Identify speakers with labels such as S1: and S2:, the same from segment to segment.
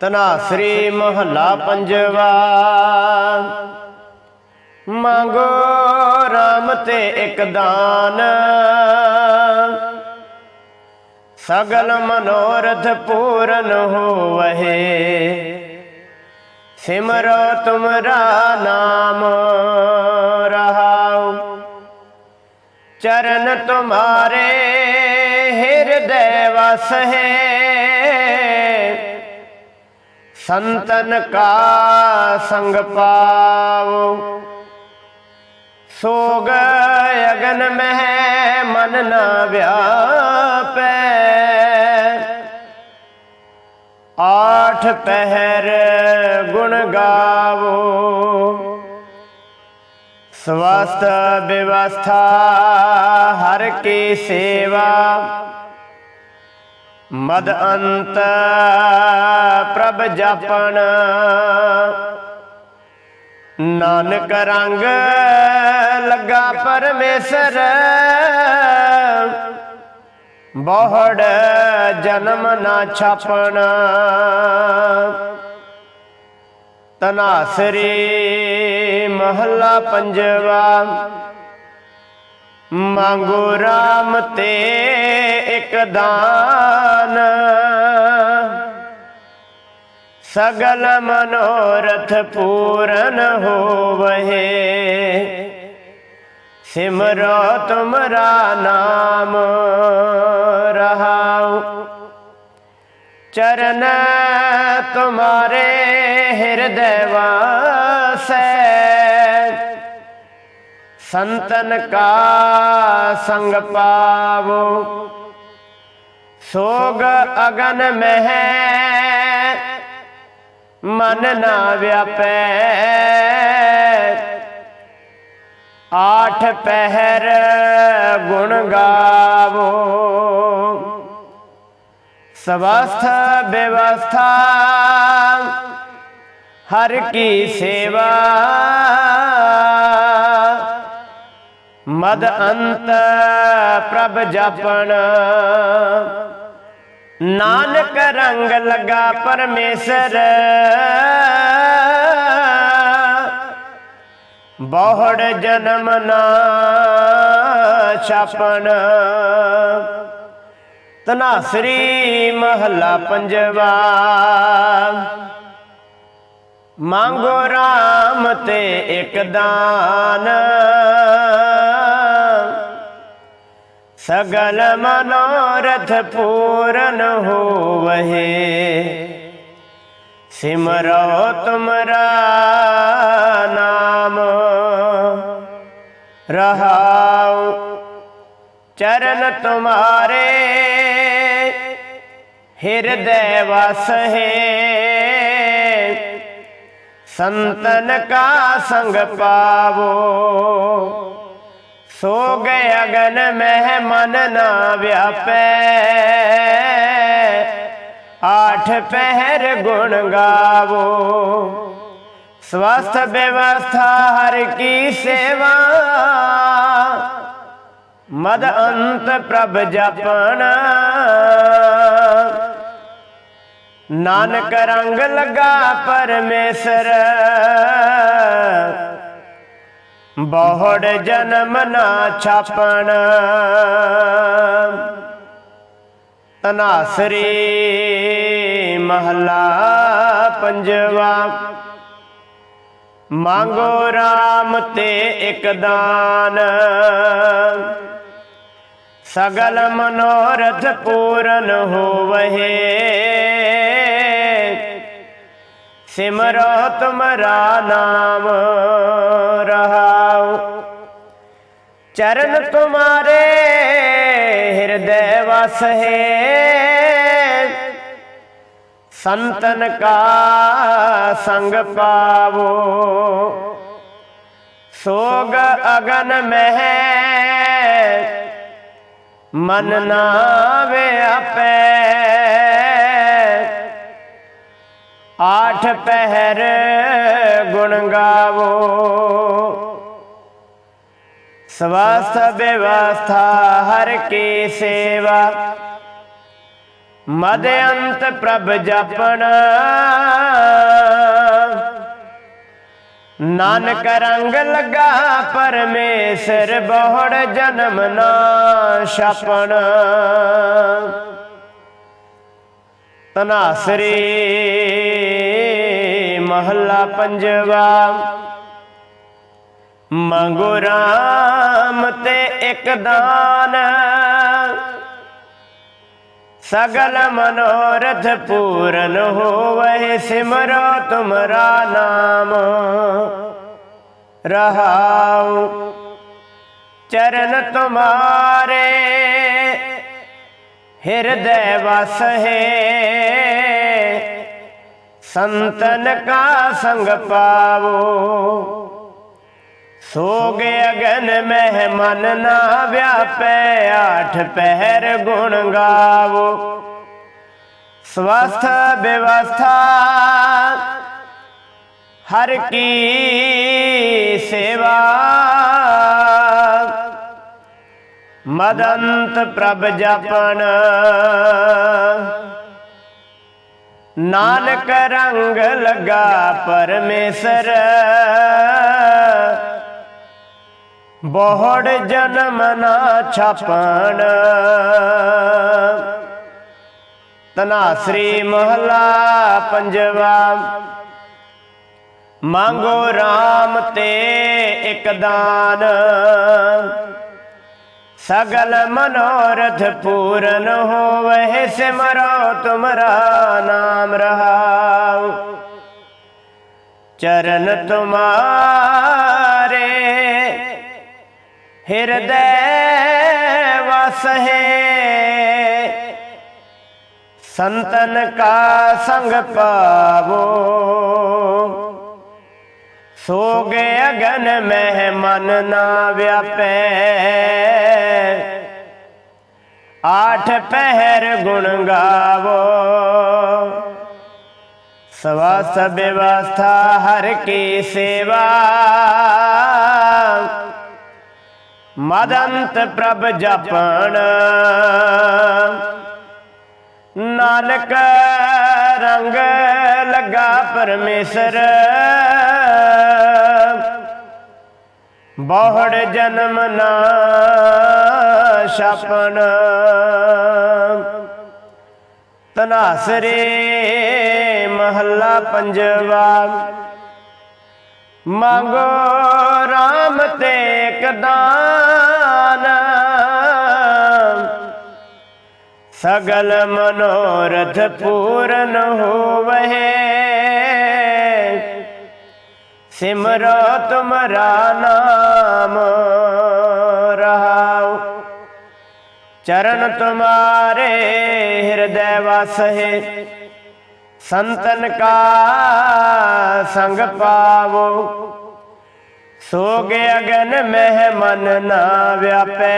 S1: ਤਨਾਸਰੀ ਮਹੱਲਾ ਪੰਜਵਾ। ਮੰਗੋ ਰਾਮ ਤੇ ਇੱਕ ਦਾਨ। ਸਗਲ ਮਨੋਰਥ ਪੂਰਨ ਹੋਵਹਿ। ਸਿਮਰੋ ਤੁਮਰਾ ਨਾਮ ਰਹਾਉ। ਚਰਨ ਤੁਮਾਰੇ ਹਿਰਦੈ ਵਸ ਹੈ ਸੰਤਨ ਕਾ ਸੰਗ ਪਾਵੋ ਸੋਗ ਅਗਨ ਮਹਿ ਮਨ ਨਾ ਵਿਆਪੈ। ਆਠ ਪਹਿਰ ਗੁਣ ਗਾਵੋ। ਸਵਸਤ ਵਿਵਸਥਾ ਹਰ ਕੀ ਸੇਵਾ। ਮਦ ਅੰਤ ਪ੍ਰਭ ਜਪਣ। ਨਾਨਕ ਰੰਗ ਲੱਗਾ ਪਰਮੇਸ਼ਰ। ਬਹੁੜ ਜਨਮ ਨਾ ਛਾਪਣ। ਤਨਾਸਰੀ ਮਹੱਲਾ ਪੰਜਵਾ। ਮੰਗੋ ਰਾਮ ਤੇ ਇੱਕ ਦਾਨ ਸਗਲ ਮਨੋਰਥ ਪੂਰਨ ਹੋਵਹਿ ਸਿਮਰੋ ਤੁਮਰਾ ਨਾਮ ਰਹਾਉ ਚਰਨ ਤੁਮਾਰੇ ਹਿਰਦੈ ਵਾਸੈ ਸੰਤਨ ਕਾ ਸੰਗ ਪਾਵੋ ਸੋਗ ਅਗਨ ਮਹਿ, ਮਨ ਨਾ ਵਿਆਪੈ। ਆਠ ਪਹਿਰ ਗੁਣ ਗਾਵੋ। ਸਵਸਥ ਵਿਵਸਥਾ, ਹਰ ਕੀ ਸੇਵਾ। ਮਦ ਅੰਤ ਪ੍ਰਭ ਜਪਣ। ਨਾਨਕ ਰੰਗ ਲਗਾ ਪਰਮੇਸ਼ਰ। ਬਹੁੜ ਜਨਮ ਨਾ ਛਾਪਣ। ਤਨਾਸਰੀ ਮਹੱਲਾ ਪੰਜਵਾ। ਮੰਗੋ ਰਾਮ ਤੇ ਇੱਕ ਦਾਨ। ਸਗਲ ਮਨੋਰਥ ਪੂਰਨ ਹੋਵਹਿ। ਸਿਮਰੋ ਤੁਮਰਾ ਨਾਮ, ਰਹਾਉ ਚਰਨ ਤੁਮਾਰੇ। ਹਿਰਦੈ ਵਸ ਹੈ ਸੰਤਨ ਕਾ ਸੰਗ ਸੋ ਸੋਗ ਅਗਨ ਮਹਿ ਮਨ ਨਾ ਵਿਆਪੈ। ਆਠ ਪਹਿਰ ਗੁਣ ਗਾਵੋ। ਸਵਸਥ ਵਿਵਸਥਾ ਹਰ ਕੀ ਸੇਵਾ। ਮਦ ਅੰਤ ਪ੍ਰਭ ਜਪਣਾ। ਨਾਨਕ ਰੰਗ ਲਗਾ ਪਰਮੇਸ਼ਰ। ਬਹੁੜ ਜਨਮ ਨਾ ਛਾਪਣ। ਤਨਾਸਰੀ ਮਹੱਲਾ ਪੰਜਵਾ। ਮੰਗੋ RAM ਤੇ ਇੱਕ ਦਾਨ। ਸਗਲ ਮਨੋਰਥ ਪੂਰਨ ਹੋਵਹਿ। ਸਿਮਰੋ ਤੁਮਰਾ ਨਾਮ ਰਹਾਉ। ਚਰਨ ਤੁਮਾਰੇ ਹਿਰਦੈ ਵਸ ਹੈ ਸੰਤਨ ਕਾ ਸੰਗ ਪਾਵੋ। ਸੋਗ ਅਗਨ ਮਹਿ। ਮਨ ਨਾ ਵਿਆਪੈ ਆਠ ਪਹਿਰ ਗੁਣ ਗਾਵੋ। ਸਵਸਥ ਵਿਵਸਥਾ ਹਰ ਕੀ ਸੇਵਾ। ਮਦ ਅੰਤ ਪ੍ਰਭ ਜਪਣ। ਨਾਨਕ ਰੰਗ ਲਗਾ ਪਰਮੇਸ਼ਰ, ਬਹੁੜ ਜਨਮ ਨਾ ਛਪਣ। ਤਨਾਸਰੀ ਮਹੱਲਾ ਪੰਜਵਾ। ਮੰਗੋ ਰਾਮ ਤੇ ਇੱਕ ਦਾਨ। ਸਗਲ ਮਨੋਰਥ ਪੂਰਨ ਹੋਵੇ ਸਿਮਰੋ ਤੁਮਰਾ ਨਾਮ। ਰਹਾਉ ਚਰਨ ਤੁਮਾਰੇ, ਹਿਰਦੈ ਵਸ ਹੈ ਸੰਤਨ ਕਾ ਸੰਗ ਪਾਵੋ। ਸੋਗ ਅਗਨ ਮਹਿ ਮਨ ਨਾ ਵਿਆਪੈ, ਆਠ ਪਹਿਰ ਗੁਣ ਗਾਵੋ। ਸਵਸਥ ਵਿਵਸਥਾ, ਹਰ ਕੀ ਸੇਵਾ। ਮਦੰਤ ਪ੍ਰਭ ਜਪਣ ਨਾਨਕ ਰੰਗ ਲਗਾ ਪਰਮੇਸ਼ਰ। ਬਹੁੜ ਜਨਮ ਨਾ ਛਾਪਣ। ਤਨਾਸਰੀ ਮਹਲਾ ਪੰਜਵਾ। ਮੰਗੋ RAM ਤੇ ਇੱਕ ਦਾਨ। ਸਗਲ ਮਨੋਰਥ ਪੂਰਨ ਹੋਵੇ ਸਿਮਰੋ, ਤੁਮਰਾ ਨਾਮ ਰਹਾਉ। ਚਰਨ ਤੁਮਾਰੇ, ਹਿਰਦੈ ਵਸ ਹੈ। ਸੰਤਨ ਕਾ ਸੰਗ ਸੋ ਸੋਗ ਅਗਨ ਮਹਿਮਨ ਨਾ ਵਿਆਪੈ। ਆਠ ਪਹਿਰ ਗੁਣ ਗਾਵੋ। ਸਵਾਸ ਵਿਵਸਥਾ ਹਰ ਕੀ ਸੇਵਾ। ਮਦੰਤ ਪ੍ਰਭ ਜਪਣ। ਨਾਨਕ ਰੰਗ ਲੱਗਾ ਪਰਮੇਸ਼ਰ। ਬਹੁੜ ਜਨਮ ਨਾ ਛਪਣ। ਤਨਾਸਰੇ ਮਹੱਲਾ ਪੰਜਵਾ। ਮੰਗੋ RAM ਤੇ ਕਦਾਨ ਸਗਲ ਮਨੋਰਥ ਪੂਰਨ ਹੋਵੇ ਸਿਮਰੋ ਤੁਮਰਾ ਨਾਮ ਰਹਾਉ। ਚਰਨ ਤੁਮਾਰੇ ਹਿਰਦੈ ਵਸ ਹੈ ਸੰਤਨ ਕਾ ਸੰਗ ਪਾਵੋ। ਸੋਗ ਅਗਨ ਮਹਿ ਮਨ ਨਾ ਵਿਆਪੈ।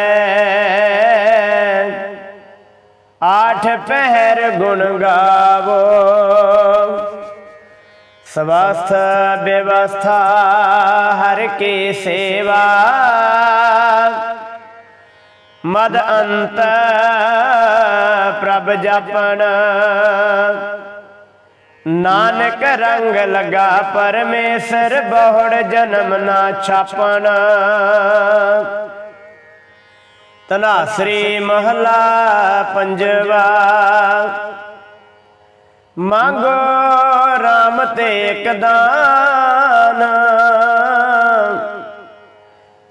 S1: ਆਠ ਪਹਿਰ ਗੁਣ ਗਾਵੋ। ਸਵਸਥ ਵਿਵਸਥਾ ਹਰ ਕੀ ਸੇਵਾ। ਮਦ ਅੰਤ ਪ੍ਰਭ ਜਪਣ। ਨਾਨਕ ਰੰਗ ਲਗਾ ਪਰਮੇਸ਼ਰ, ਬਹੁੜ ਜਨਮ ਨਾ ਛਾਪਣ। ਤਨਾਸਰੀ ਮਹਲਾ ਪੰਜਵਾ। ਮੰਗੋ RAM ਤੇ ਇੱਕ ਦਾਨ।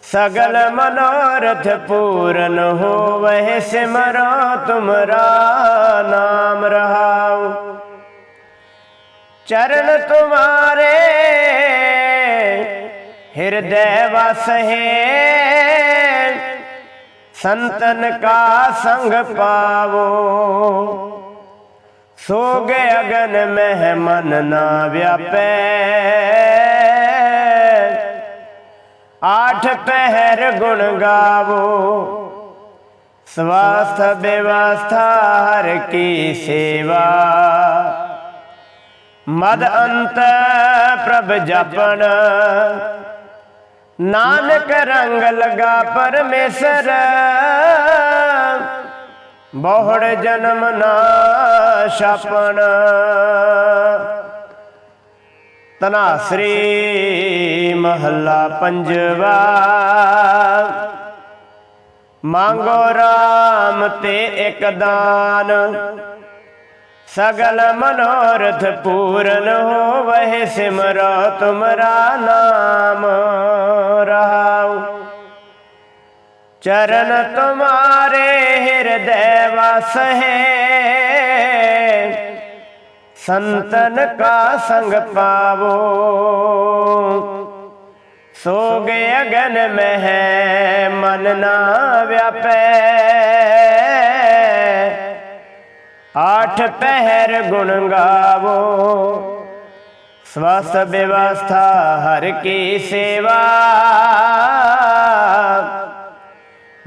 S1: ਸਗਲ ਮਨੋਰਥ ਪੂਰਨ ਹੋਵੇ ਸਿਮਰੋ ਤੁਮਰਾ ਨਾਮ ਰਹਾਉ। ਚਰਨ ਤੁਮਾਰੇ ਹਿਰਦੈ ਵਸ ਹੈ ਸੰਤਨ ਕਾ ਸੰਗ ਪਾਵੋ। ਸੋ ਸੋਗ ਅਗਨ ਮਹਿ ਮਨ ਨਾ ਵਿਆਪੈ। ਆਠ ਪਹਿਰ ਗੁਣ ਗਾਵੋ। ਸਵਾਸਥ ਵਿਵਸਥਾ ਹਰ ਕੀ ਸੇਵਾ। ਮਦ ਅੰਤ ਪ੍ਰਭ ਜਪਣ। ਨਾਨਕ ਰੰਗ ਲਗਾ ਪਰਮੇਸ਼ਰ। ਬਹੁੜ ਜਨਮ ਨਾ ਛਾਪਣ। ਤਨਾਸਰੀ ਮਹੱਲਾ ਪੰਜਵਾ। ਮੰਗੋ RAM ਤੇ ਇੱਕ ਦਾਨ। ਸਗਲ ਮਨੋਰਥ ਪੂਰਨ ਹੋਵਹਿ ਸਿਮਰੋ ਤੁਮਰਾ ਨਾਮ ਰਹਾਉ। ਚਰਨ ਤੁਮਾਰੇ ਹਿਰਦੈ ਵਸ ਹੈ। ਸੰਤਨ ਕਾ ਸੰਗ ਪਾਵੋ। ਸੋਗ ਅਗਨ ਮਹਿ, ਮਨ ਨਾ ਵਿਆਪੈ। ਆਠ ਪਹਿਰ ਗੁਣ ਗਾਵੋ। ਸਵਸ ਵਿਵਸਥਾ ਹਰ ਕੀ ਸੇਵਾ।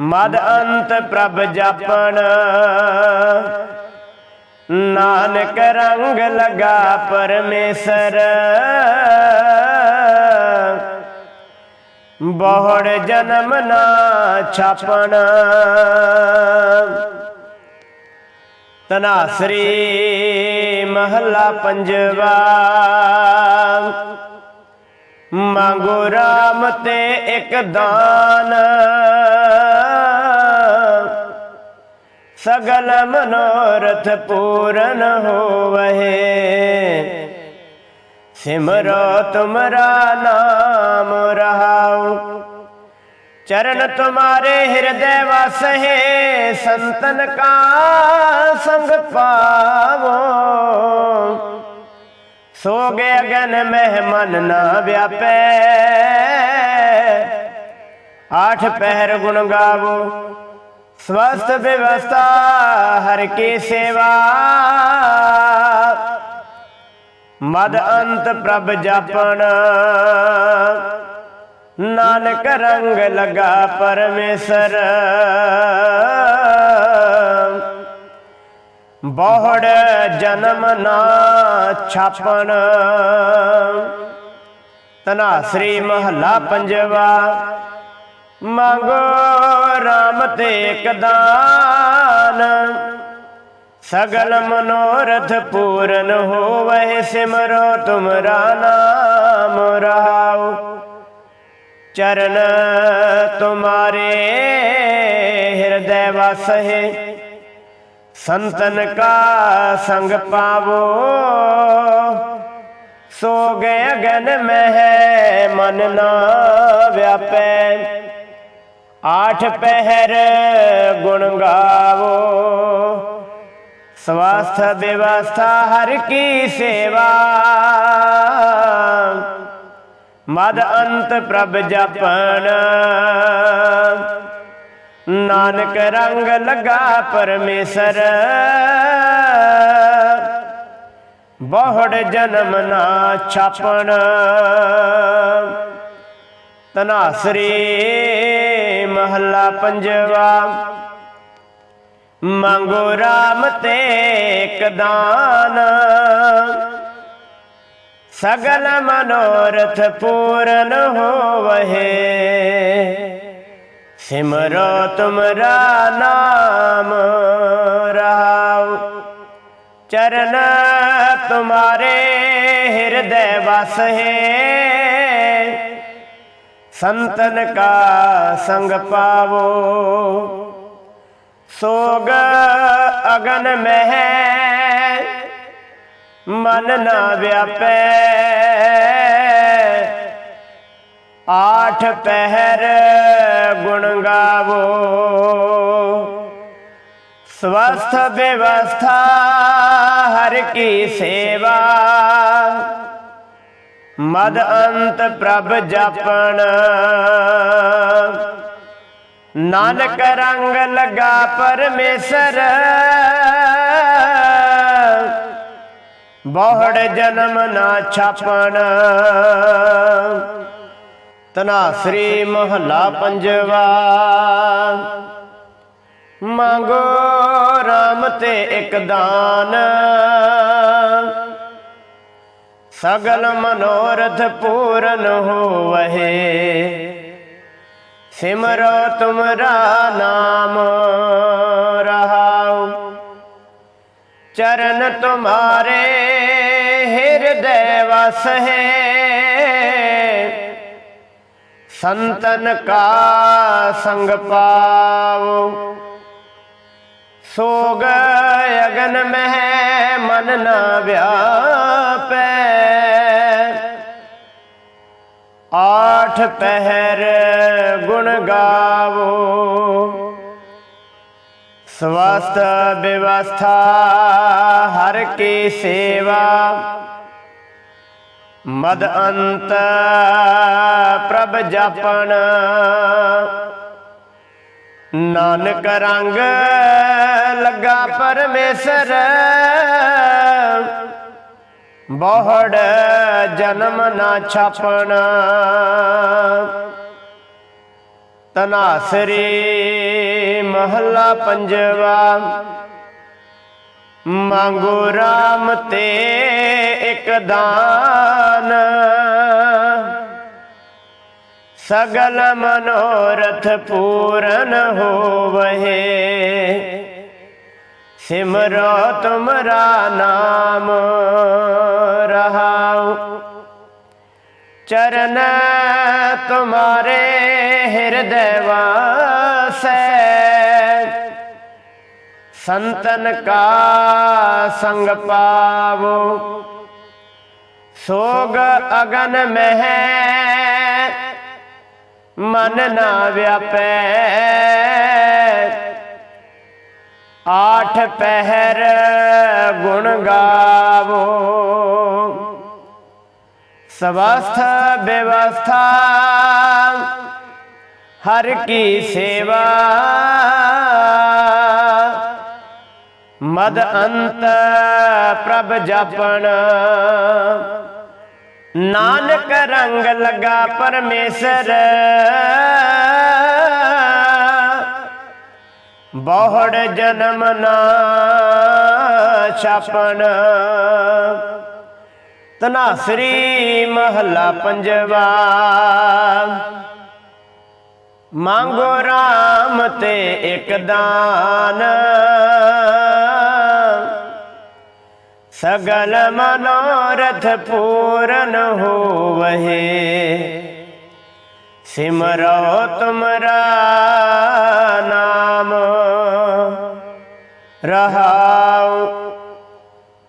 S1: ਮਦ ਅੰਤ ਪ੍ਰਭ ਜਪਣ। ਨਾਨਕ ਰੰਗ ਲਗਾ ਪਰਮੇਸ਼ਰ। ਬਹੁੜ ਜਨਮ ਨਾ ਛਾਪਣ। ਤਨਾਸਰੀ ਮਹੱਲਾ ਪੰਜਵਾ। ਮੰਗੋ ਰਾਮ ਤੇ ਇੱਕ ਦਾਨ। ਸਗਲ ਮਨੋਰਥ ਪੂਰਨ ਹੋਵਹਿ। ਸਿਮਰੋ ਤੁਮਰਾ ਨਾਮ ਰਹਾਉ। ਚਰਨ ਤੁਮਾਰੇ ਹਿਰਦੈ ਵਸ ਹੈ ਸੰਤਨ ਕਾ ਸੰਗ ਪਾਵੋ। ਸੋਗ ਅਗਨ ਮਹਿ ਮਨ ਨਾ ਵਿਆਪੈ। ਆਠ ਪਹਿਰ ਗੁਣ ਗਾਵੋ ਸਵਸਥ ਵਿਵਸਥਾ, ਹਰ ਕੀ ਸੇਵਾ। ਮਦ ਅੰਤ ਪ੍ਰਭ ਜਪਣ। ਨਾਨਕ ਰੰਗ ਲਗਾ ਪਰਮੇਸ਼ਰ। ਬਹੁੜ ਜਨਮ ਨਾ ਛਾਪਣ। ਤਨਾਸਰੀ ਮਹੱਲਾ ਪੰਜਵਾ। ਮੰਗੋ RAM ਤੇ ਇੱਕ ਦਾਨ। ਸਗਲ ਮਨੋਰਥ ਪੂਰਨ ਹੋਵਹਿ ਸਿਮਰੋ ਤੁਮਰਾ ਨਾਮ ਰਹਾਉ। ਚਰਨ ਤੁਮਾਰੇ ਹਿਰਦੈ ਵਸ ਹੈ ਸੰਤਨ ਕਾ ਸੰਗ ਪਾਵੋ। ਸੋਗ ਅਗਨ ਮਹਿ ਮਨ ਨਾ ਵਿਆਪੈ। ਆਠ ਪਹਿਰ ਗੁਣ ਗਾਵੋ। ਸਵਾਸਥ ਵਿਵਸਥਾ ਹਰ ਕੀ ਸੇਵਾ। ਮਦ ਅੰਤ ਪ੍ਰਭ ਜਪਣ। ਨਾਨਕ ਰੰਗ ਲਗਾ ਪਰਮੇਸ਼ਰ। ਬਹੁੜ ਜਨਮ ਨਾ ਛਾਪਣ। ਤਨਾਸਰੀ ਮਹੱਲਾ ਪੰਜਵਾ। ਮੰਗੋ RAM ਤੇ ਇੱਕ ਸਗਲ ਮਨੋਰਥ ਪੂਰਨ ਹੋਵਹਿ। ਸਿਮਰੋ ਤੁਮਰਾ ਨਾਮ ਰਹਾਉ। ਚਰਨ ਤੁਮਾਰੇ ਹਿਰਦੈ ਵਸ ਹੈ ਸੰਤਨ ਕਾ ਸੰਗ ਪਾਵੋ। ਸੋਗ ਅਗਨ ਮਹਿ, ਮਨ ਨਾ ਵਿਆਪੈ। ਆਠ ਪਹਿਰ ਗੁਣ ਗਾਵੋ। ਸਵਸਥ ਵਿਵਸਥਾ ਹਰ ਕੀ ਸੇਵਾ। ਮਦ ਅੰਤ ਪ੍ਰਭ ਜਪਣ। ਨਾਨਕ ਰੰਗ ਲਗਾ ਪਰਮੇਸ਼ਰ। ਬਹੁੜ ਜਨਮ ਨਾ ਛਾਪਣ। ਤਨਾਸਰੀ ਮਹੱਲਾ ਪੰਜਵਾ। ਮੰਗੋ ਰਾਮ ਤੇ ਇੱਕ ਦਾਨ। सगल मनोरथ पूरन हो वहे सिमरो तुमरा नाम रहाओ चरण तुम्हारे हृदय वस है संतन का संग पाओ सोग अगन में मन ना व्या ਆਠ ਪਹਿਰ ਗੁਣ ਗਾਵੋ। ਸਵਸਤ ਵਿਵਸਥਾ ਹਰ ਕੀ ਸੇਵਾ। ਮਦ ਅੰਤ ਪ੍ਰਭ ਜਪਣ। ਨਾਨਕ ਰੰਗ ਲੱਗਾ ਪਰਮੇਸ਼ਰ। ਬਹੁੜ ਜਨਮ ਨਾ ਛਾਪਣਾ। ਤਨਾਸਰੀ ਮਹੱਲਾ ਪੰਜਵਾ। ਮੰਗੋ RAM ਤੇ ਇੱਕ ਦਾਨ। ਸਗਲ ਮਨੋਰਥ ਪੂਰਨ ਹੋਵਹਿ। ਸਿਮਰੋ ਤੁਮਰਾ ਨਾਮ ਰਹਾਉ। ਚਰਨ ਤੁਮਾਰੇ ਹਿਰਦੈ ਵਾਸੈ। ਸੰਤਨ ਕਾ ਸੰਗ ਪਾਵੋ। ਸੋਗ ਅਗਨ ਮਹਿ, ਮਨ ਨਾ ਵਿਆਪੈ। ਆਠ ਪਹਿਰ ਗੁਣ ਗਾਵੋ। ਸਵਸਥ ਬਿਵਸਥਾ ਹਰ ਕੀ ਸੇਵਾ। ਮਦ ਅੰਤ ਪ੍ਰਭ ਜਪਣ। ਨਾਨਕ ਰੰਗ ਲਗਾ ਪਰਮੇਸ਼ਰ। ਬਹੁੜ ਜਨਮ ਨਾ ਛਾਪਣ। ਤਨਾਸਰੀ ਮਹੱਲਾ ਪੰਜਵਾ। ਮੰਗੋ RAM ਤੇ ਇੱਕ ਦਾਨ। ਸਗਲ ਮਨੋਰਥ ਪੂਰਨ ਹੋਵਹਿ। ਸਿਮਰੋ ਤੁਮਰਾ ਨਾਮ। ਰਹਾਉ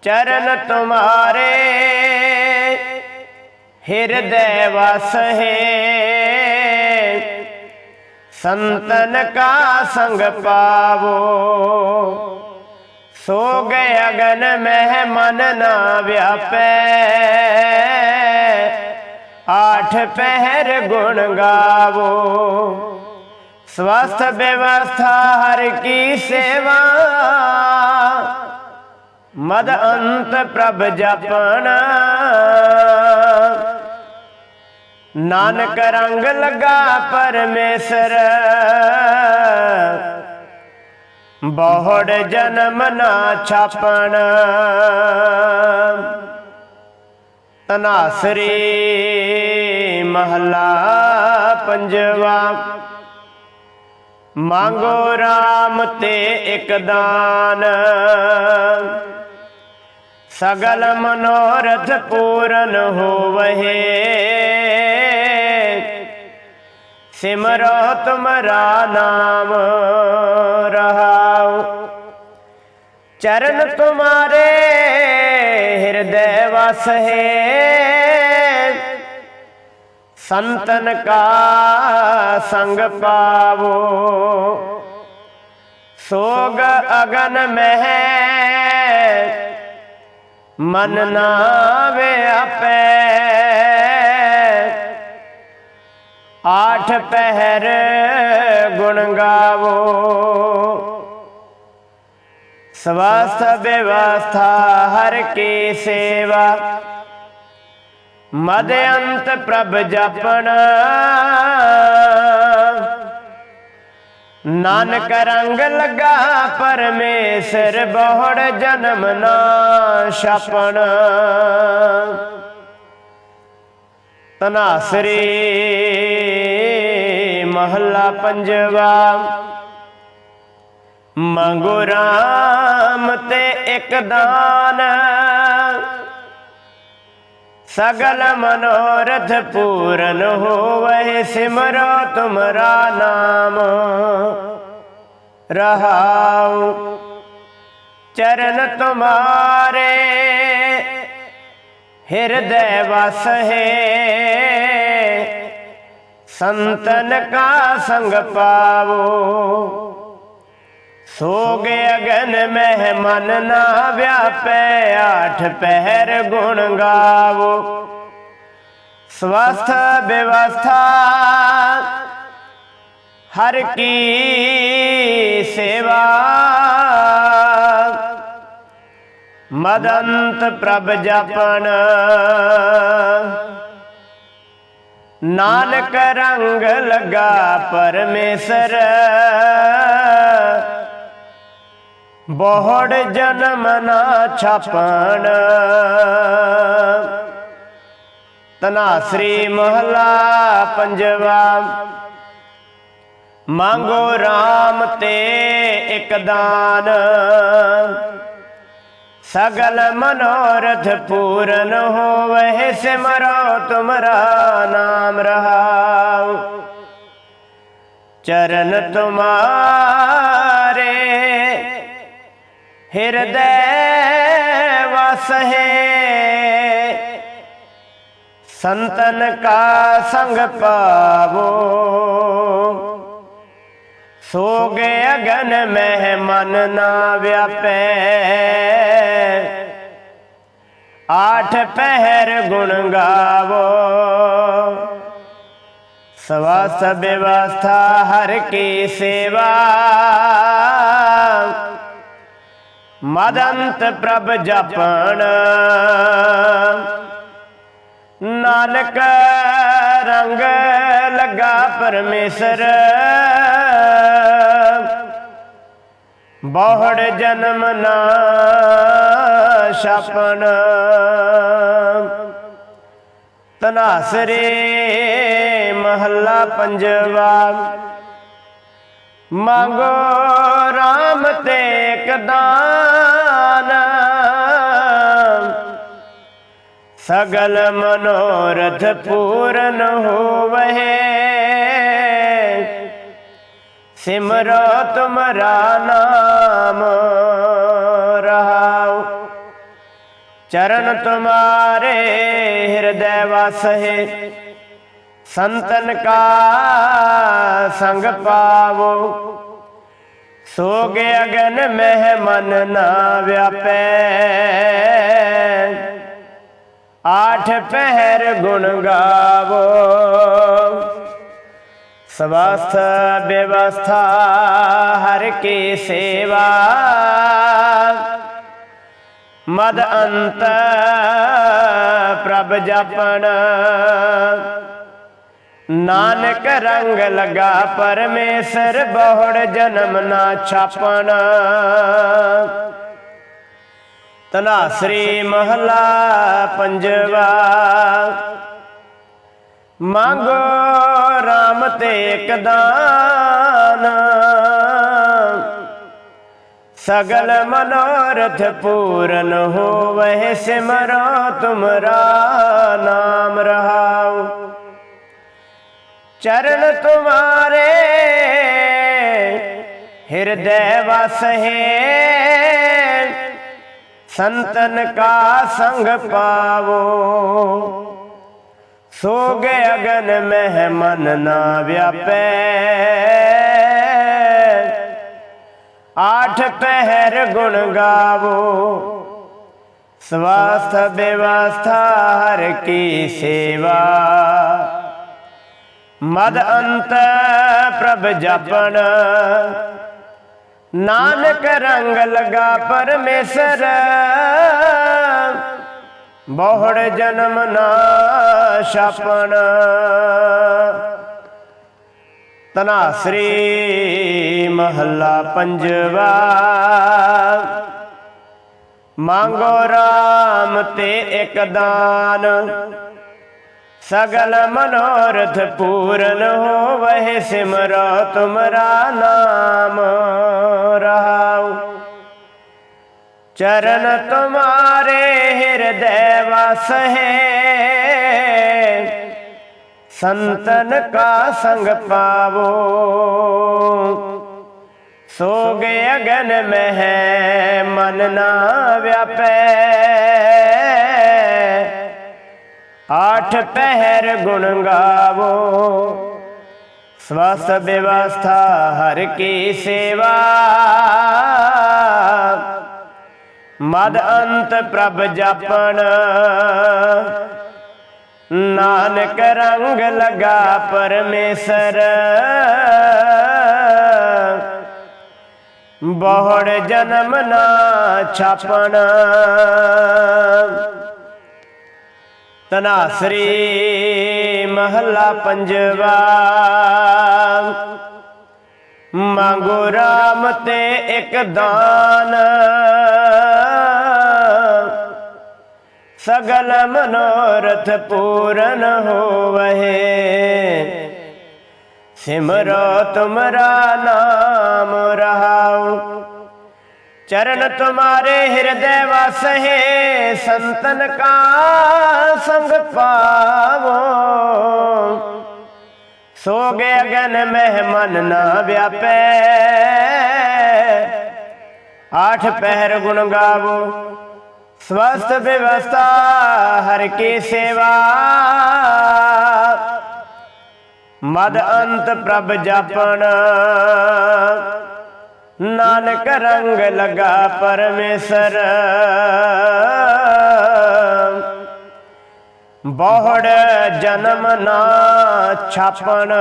S1: ਚਰਨ ਤੁਮਾਰੇ ਹਿਰਦੈ ਵਸ ਹੈ ਸੰਤਨ ਕਾ ਸੰਗ ਪਾਵੋ ਸੋਗ ਅਗਨ ਮਹਿ ਮਨ ਨਾ ਵਿਆਪੈ। ਆਠ ਪਹਿਰ ਗੁਣ ਗਾਵੋ ਸਵਸਥ ਵਿਵਸਥਾ ਹਰ ਕੀ ਸੇਵਾ। ਮਦ ਅੰਤ ਪ੍ਰਭ ਜਪਣਾ। ਨਾਨਕ ਰੰਗ ਲੱਗਾ ਪਰਮੇਸ਼ਰ। ਬਹੁੜ ਜਨਮ ਨਾ ਛਾਪਣ। ਤਨਾਸਰੀ ਮਹਲਾ ਪੰਜਵਾ। ਮੰਗੋ RAM ਤੇ ਇਕ ਦਾਨ। ਸਗਲ ਮਨੋਰਥ ਪੂਰਨ ਹੋਵਹਿ। ਸਿਮਰੋ ਤੁਮਰਾ ਨਾਮ ਰਹਾਉ। ਚਰਨ ਤੁਮਾਰੇ ਹਿਰਦੈ ਵਸ ਹੈ ਸੰਤਨ ਕਾ ਸੰਗ ਪਾਵੋ। ਸੋਗ ਅਗਨ ਮਹਿ, ਮਨ ਨਾ ਵਿਆਪੈ ਆਠ ਪਹਿਰ ਗੁਣ ਗਾਵੋ। ਸਵਸਥ ਵਿਵਸਥਾ ਹਰ ਕੀ ਸੇਵਾ। ਮਦ ਅੰਤ ਪ੍ਰਭ ਜਪਣ। ਨਾਨਕ ਰੰਗ ਲਗਾ ਪਰਮੇਸ਼ਰ, ਬਹੁੜ ਜਨਮ ਨਾ ਛਾਪਣ। ਤਨਾਸਰੀ ਮਹੱਲਾ ਪੰਜਵਾ। ਮੰਗੋ ਰਾਮ ਰਾਮ ਤੇ ਇੱਕ ਦਾਨ। ਸਗਲ ਮਨੋਰਥ ਪੂਰਨ ਹੋਵੇ ਸਿਮਰੋ ਤੁਮਰਾ ਨਾਮ। ਰਹਾਉ ਚਰਨ ਤੁਮਾਰੇ, ਹਿਰਦੈ ਵਸ ਹੈ ਸੰਤਨ ਕਾ ਸੰਗ ਪਾਵੋ। ਸੋਗ ਅਗਨ ਮਹਿ ਮਨ ਨਾ ਵਿਆਪੈ, ਆਠ ਪਹਿਰ ਗੁਣ ਗਾਵੋ। ਸਵਸਥ ਬਿਵਸਥਾ ਹਰ ਕੀ ਸੇਵਾ। ਮਦੰਤ ਪ੍ਰਭ ਜਪਣ, ਨਾਨਕ ਰੰਗ ਲਗਾ ਪਰਮੇਸ਼ਰ। ਬਹੁੜ ਜਨਮ ਨਾ ਛਾਪਣ। ਤਨਾਸਰੀ ਮਹਲਾ ਪੰਜਵਾ। ਮੰਗੋ RAM ਤੇ ਇੱਕ ਦਾਨ। ਸਗਲ ਮਨੋਰਥ ਪੂਰਨ ਹੋਵੇ ਸਿਮਰੋ ਤੁਮਰਾ ਨਾਮ ਰਹਾਉ। ਚਰਨ ਤੁਮਾਰੇ ਹਿਰਦੈ ਵਸ ਹੈ ਸੰਤਨ ਕਾ ਸੰਗ ਪਾਵੋ। ਸੋਗ ਅਗਨ ਮਹਿ ਮਨ ਨਾ ਵਿਆਪੈ। ਆਠ ਪਹਿਰ ਗੁਣ ਗਾਵੋ। ਸਵਾਸ ਵਿਵਸਥਾ ਹਰ ਕੀ ਸੇਵਾ। ਮਦੰਤ ਪ੍ਰਭ ਜਪਣ। ਨਾਨਕ ਰੰਗ ਲਗਾ ਪਰਮੇਸ਼ਰ। ਬਹੁੜ ਜਨਮ ਨਾ ਛਾਪਣ। ਤਨਾਸਰੇ ਮਹੱਲਾ ਪੰਜਵਾ। ਮੰਗੋ RAM ਤੇ ਇੱਕ ਸਗਲ ਮਨੋਰਥ ਪੂਰਨ ਹੋਵੇ ਸਿਮਰੋ ਤੁਮਰਾ ਨਾਮ ਰਹਾਉ। ਚਰਨ ਤੁਮਾਰੇ ਹਿਰਦੈ ਵਸ ਹੈ ਸੰਤਨ ਕਾ ਸੰਗ ਪਾਵੋ। ਸੋਗ ਅਗਨ ਮਹਿ ਮਨ ਨਾ ਵਿਆਪੈ। ਆਠ ਪਹਿਰ ਗੁਣ ਗਾਵੋ। ਸਵਸਥ ਬਿਵਸਥਾ ਹਰ ਕੀ ਸੇਵਾ। ਮਦ ਅੰਤ, ਪ੍ਰਭ ਜਪਣ। ਨਾਨਕ ਰੰਗ ਲਗਾ ਪਰਮੇਸ਼ਰ, ਬਹੁੜ ਜਨਮ ਨਾ ਛਾਪਣ। ਤਨਾਸਰੀ ਮਹਲਾ ਪੰਜਵਾ। ਮੰਗੋ RAM ਤੇ ਇੱਕ ਦਾਨ। ਸਗਲ ਮਨੋਰਥ ਪੂਰਨ ਹੋਵੇ ਸਿਮਰੋ ਤੁਮਰਾ ਨਾਮ ਰਹਾਉ। ਚਰਨ ਤੁਮਾਰੇ ਹਿਰਦੈ ਵਸ ਹੈ ਸੰਤਨ ਕਾ ਸੰਗ ਪਾਵੋ। ਸੋਗ ਅਗਨ ਮਹਿ ਮਨ ਨਾ ਵਿਆਪੈ। ਆਠ ਪਹਿਰ ਗੁਣ ਗਾਵੋ। ਸਵਾਸਥ ਬਿਵਸਥਾ ਹਰ ਕੀ ਸੇਵਾ। ਮਦ ਅੰਤ ਪ੍ਰਭ ਜਪਣ। ਨਾਨਕ ਰੰਗ ਲਗਾ ਪਰਮੇਸ਼ਰ। ਬਹੁੜ ਜਨਮ ਨਾ ਛਾਪਣ ਤਨਾਸਰੀ ਮਹੱਲਾ ਪੰਜਵਾ। ਮੰਗੋ RAM ਤੇ ਇੱਕ ਦਾਨ। सगल मनोरथ पूरन हो वह सिमरो तुमरा नाम रहाओ चरण तुम्हारे हृदय वास है संतन का संग पावो सोगे अगन में है मन ना व्यापै ਆਠ ਪਹਿਰ ਗੁਣ ਗਾਵੋ। ਸਵਸ ਬਿਵਸਥਾ ਹਰ ਕੀ ਸੇਵਾ। ਮਦ ਅੰਤ ਪ੍ਰਭ ਜਪਣ। ਨਾਨਕ ਰੰਗ ਲਗਾ ਪਰਮੇਸ਼ਰ। ਬਹੁੜ ਜਨਮ ਨਾ ਛਾਪਣ। ਤਨਾਸਰੀ ਮਹੱਲਾ ਪੰਜਵਾ। ਮੰਗੋ ਰਾਮ ਤੇ ਇੱਕ ਦਾਨ। ਸਗਲ ਮਨੋਰਥ ਪੂਰਨ ਹੋਵਹਿ ਸਿਮਰੋ ਤੁਮਰਾ ਨਾਮ ਰਹਾਉ। चरण तुम्हारे हृदय वास है संतन का संग पावो सो गए अगन में मन न व्यापे आठ पहर गुण गावो स्वस्थ व्यवस्था हर की सेवा मद अंत प्रभ जपण ਨਾਨਕ ਰੰਗ ਲਗਾ ਪਰਮੇਸ਼ਰ। ਬਹੁੜ ਜਨਮ ਨਾ ਛਾਪਣ।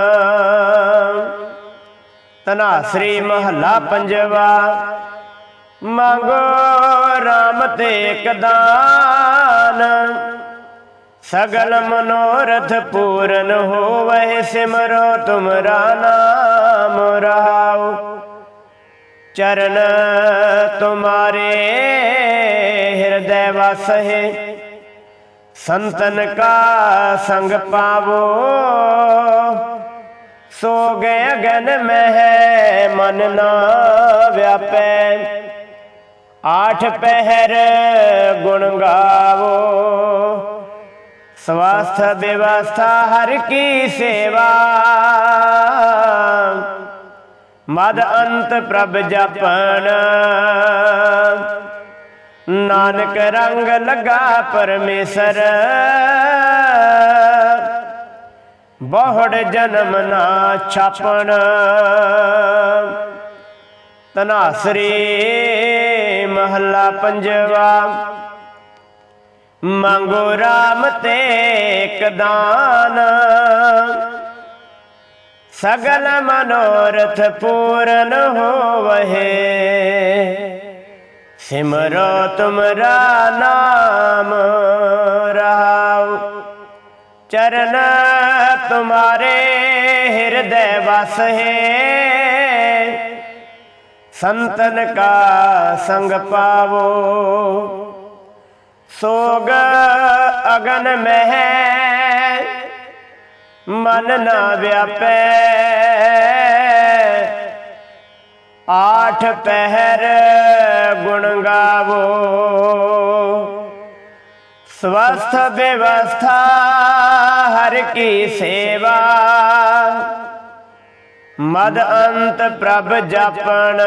S1: ਤਨਾਸਰੀ ਮਹੱਲਾ ਪੰਜਵਾ। ਮੰਗੋ RAM ਤੇ ਇੱਕ ਸਗਲ ਮਨੋਰਥ ਪੂਰਨ ਹੋਵੇ ਸਿਮਰੋ, ਤੁਮਰਾ ਨਾਮ ਰਹਾਓ चरण तुम्हारे हृदय वास है संतन का संग पावो सो गए अगन में है मन न व्यापे आठ पहर गुण गावो स्वास्थ्य व्यवस्था हर की सेवा ਮਦ ਅੰਤ ਪ੍ਰਭ ਜਪਣ। ਨਾਨਕ ਰੰਗ ਲਗਾ ਪਰਮੇਸ਼ਰ। ਬਹੁੜ ਜਨਮ ਨਾ ਛਾਪਣ। ਤਨਾਸਰੀ ਮਹੱਲਾ ਪੰਜਵਾ। ਮੰਗੋ RAM ਤੇ ਇੱਕ ਦਾਨ ਸਗਲ ਮਨੋਰਥ ਪੂਰਨ ਹੋਵਹਿ। ਸਿਮਰੋ ਤੁਮਰਾ ਨਾਮ ਰਹਾਉ। ਚਰਨ ਤੁਮਾਰੇ ਹਿਰਦੈ ਵਸ ਹੈ ਸੰਤਨ ਕਾ ਸੰਗ ਪਾਵੋ। ਸੋਗ ਅਗਨ ਮਹਿ ਮਨ ਨਾ ਵਿਆਪੈ। ਆਠ ਪਹਿਰ ਗੁਣ ਗਾਵੋ। ਸਵਸਥ ਵਿਵਸਥਾ ਹਰ ਕੀ ਸੇਵਾ। ਮਦ ਅੰਤ ਪ੍ਰਭ ਜਪਣ।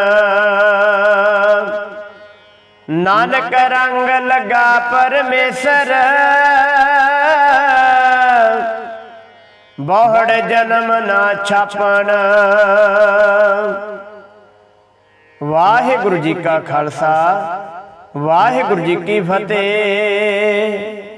S1: ਨਾਨਕ ਰੰਗ ਲਗਾ ਪਰਮੇਸ਼ਰ। ਬਹੁੜ ਜਨਮ ਨਾ ਛਾਪਣ। ਵਾਹਿਗੁਰੂ ਜੀ ਕਾ ਖਾਲਸਾ ਵਾਹਿਗੁਰੂ ਜੀ ਕੀ ਫਤਿਹ।